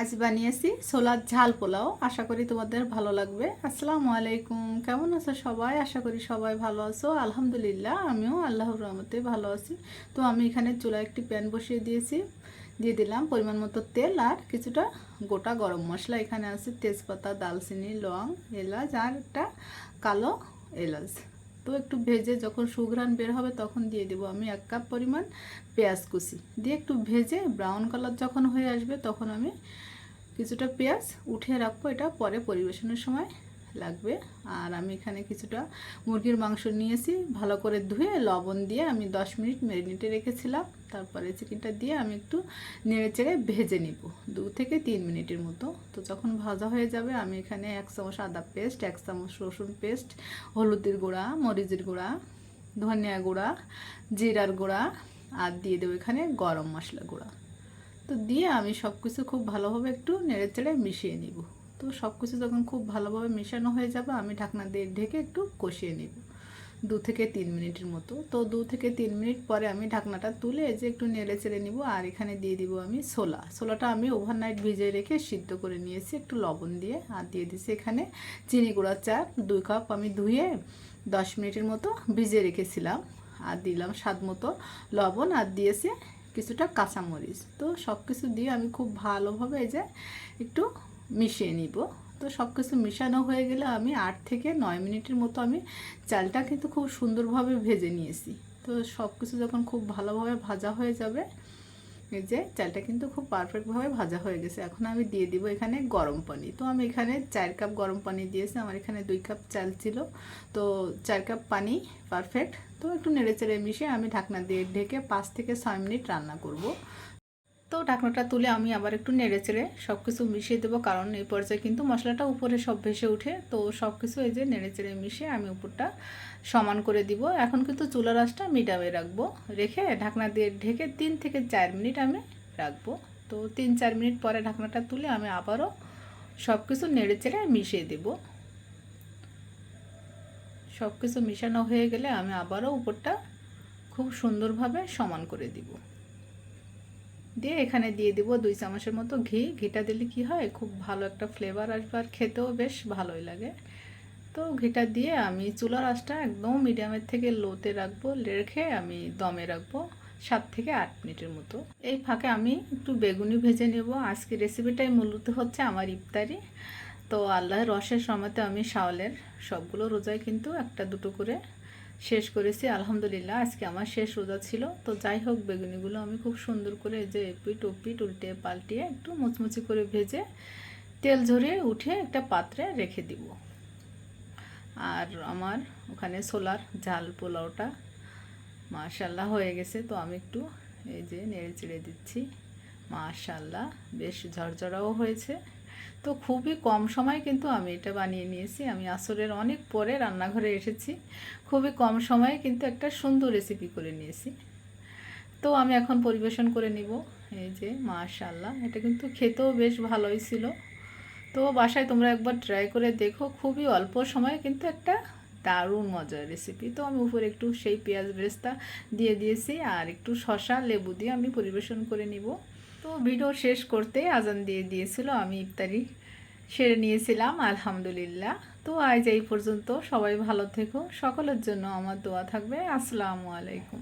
আজ বানিয়েছি ছোলার ঝাল পোলাও। আশা করি তোমাদের ভালো লাগবে। আসসালামু আলাইকুম। কেমন আছো সবাই? আশা করি সবাই ভালো আছো। আলহামদুলিল্লাহ, আমিও আল্লাহর রহমতে ভালো আছি। তো আমি এখানে চুলায় একটি প্যান বসিয়ে দিয়েছি। দিয়ে দিলাম পরিমাণ মতো তেল আর কিছুটা গোটা গরম মশলা। এখানে আছে তেজপাতা দালচিনি লং, এলাচ আর একটা কালো এলাচ। তো একটু ভেজে যখন সুঘ্রাণ বের হবে তখন দিয়ে দেবো আমি এক কাপ পরিমাণ পেঁয়াজ কুচি। দিয়ে একটু ভেজে ব্রাউন কালার যখন হয়ে আসবে তখন আমি কিছুটা পেঁয়াজ উঠিয়ে রাখব। এটা পরে পরিবেশনের সময় লাগবে। আর আমি এখানে কিছুটা মুরগির মাংস নিয়েছি, ভালো করে ধুয়ে লবণ দিয়ে আমি 10 মিনিট ম্যারিনেটে রেখেছিলাম। তারপরে চিকেনটা দিয়ে আমি একটু নেড়ে চেড়ে ভেজে নিব, দু থেকে তিন মিনিটের মতো। তো যখন ভাজা হয়ে যাবে, আমি এখানে এক চামচ আদা পেস্ট, এক চামচ রসুন পেস্ট, হলুদের গুঁড়া, মরিচের গুঁড়া, ধনিয়া গুঁড়া, জিরার গুঁড়া, আর দিয়ে দেবো এখানে গরম মশলা গুঁড়া। তো দিয়ে আমি সব কিছু খুব ভালোভাবে একটু নেড়ে চেড়ে মিশিয়ে নিব। তো সব কিছু যখন খুব ভালোভাবে মেশানো হয়ে যাবে, আমি ঢাকনা দিয়ে ঢেকে একটু কষিয়ে নিব। দু থেকে তিন মিনিটের মতো। তো দু থেকে তিন মিনিট পরে আমি ঢাকনাটা তুলে যে একটু নেড়ে চেড়ে নিব, আর এখানে দিয়ে দিব আমি ছোলা। ছোলাটা আমি ওভারনাইট ভিজিয়ে রেখে সিদ্ধ করে নিয়েছি একটু লবণ দিয়ে, আর দিয়ে দিয়েছি এখানে চিনি গুঁড়ার চা। দুই কাপ আমি ধুয়ে দশ মিনিটের মতো ভিজিয়ে রেখেছিলাম, আর দিলাম স্বাদ মতো লবণ, আর দিয়েছি কিছুটা কাঁচামরিচ। তো সব কিছু দিয়ে আমি খুব ভালোভাবে যে একটু মিশিয়ে নিব। তো সব কিছু মিশানো হয়ে গেলে আমি আট থেকে নয় মিনিটের মতো আমি চালটা কিন্তু খুব সুন্দরভাবে ভেজে নিয়েছি। তো সব কিছু যখন খুব ভালোভাবে ভাজা হয়ে যাবে যে চালটা কিন্তু খুব পারফেক্টভাবে ভাজা হয়ে গেছে। এখন আমি দিয়ে দিব এখানে গরম পানি। তো আমি এখানে চার কাপ গরম পানি দিয়েছি, আমার এখানে দুই কাপ চাল ছিল। তো চার কাপ পানি, পারফেক্ট। তো একটু নেড়ে চেড়ে মিশিয়ে আমি ঢাকনা দিয়ে ঢেকে পাঁচ থেকে ছয় মিনিট রান্না করব। তো ঢাকনাটা তুলে আমি আবার একটু নেড়ে চেড়ে সব কিছু মিশিয়ে দেবো, কারণ এই পর্যায়ে কিন্তু মশলাটা উপরে সব ভেসে উঠে তো সব কিছু এই যে নেড়ে চেড়ে মিশিয়ে আমি উপরটা সমান করে দিব। এখন কিন্তু চুলার আঁচটা মিডিয়ামে রাখব। রেখে ঢাকনা দিয়ে ঢেকে তিন থেকে চার মিনিট আমি রাখব। তো তিন চার মিনিট পরে ঢাকনাটা তুলে আমি আবারও সব কিছু নেড়ে চেড়ে মিশিয়ে দেব। সব কিছু মিশানো হয়ে গেলে আমি আবারও উপরটা খুব সুন্দরভাবে সমান করে দিব। দিয়ে এখানে দিয়ে দিব দুই চামচের মতো ঘি। ঘিটা দিলে কি হয়? খুব ভালো একটা ফ্লেভার আসবে আর খেতেও বেশ ভালোই লাগে। তো ঘিটা দিয়ে আমি চুলার আঁচটা একদম মিডিয়ামের থেকে লোতে রাখব, রেখে আমি দমে রাখব সাত থেকে আট মিনিটের মতো। এই ফাঁকে আমি একটু বেগুনি ভেজে নেব। আজকে রেসিপিটাই মূলত হচ্ছে আমার ইফতারি। তো আল্লাহর রসের সময়তে আমি শাওলের সবগুলো রোজায় কিন্তু একটা দুটো করে শেষ করেছি, আলহামদুলিল্লাহ। আজকে আমার শেষ রোজা ছিল। তো যাই হোক, বেগুনিগুলো আমি খুব সুন্দর করে যে এপিট ওপিট উল্টে পাল্টিয়ে একটু মুচমুচি করে ভেজে তেল ঝরিয়ে উঠে একটা পাত্রে রেখে দিব। আর আমার ওখানে সোলার ঝাল পোলাওটা মাশাল্লাহ হয়ে গেছে। তো আমি একটু এই যে নেড়ে চেড়ে দিচ্ছি। মাশাল্লাহ বেশ ঝরঝরাও হয়েছে। তো খুবই কম সময় কিন্তু আমি এটা বানিয়ে নিয়েছি। আমি আসরের অনেক পরে রান্নাঘরে এসেছি। খুবই কম সময়ে কিন্তু একটা সুন্দর রেসিপি করে নিয়েছি। তো আমি এখন পরিবেশন করে নিব। এই যে মাশাল্লাহ এটা কিন্তু খেতেও বেশ ভালোই ছিল। তো বাসায় তোমরা একবার ট্রাই করে দেখো। খুবই অল্প সময়ে কিন্তু একটা দারুণ মজার রেসিপি তো আমি উপরে একটু সেই পেঁয়াজ বেরেস্তা দিয়ে দিয়েছি আর একটু শশা লেবু দিয়ে আমি পরিবেশন করে নিব। তো ভিডিও শেষ করতে আজান দিয়ে দিয়েছিল, আমি ইফতারি সেরে নিয়েছিলাম, আলহামদুলিল্লাহ। তো আজ এই পর্যন্ত সবাই ভালো থেকো, সকলের জন্য আমার দোয়া থাকবে। আসসালামু আলাইকুম।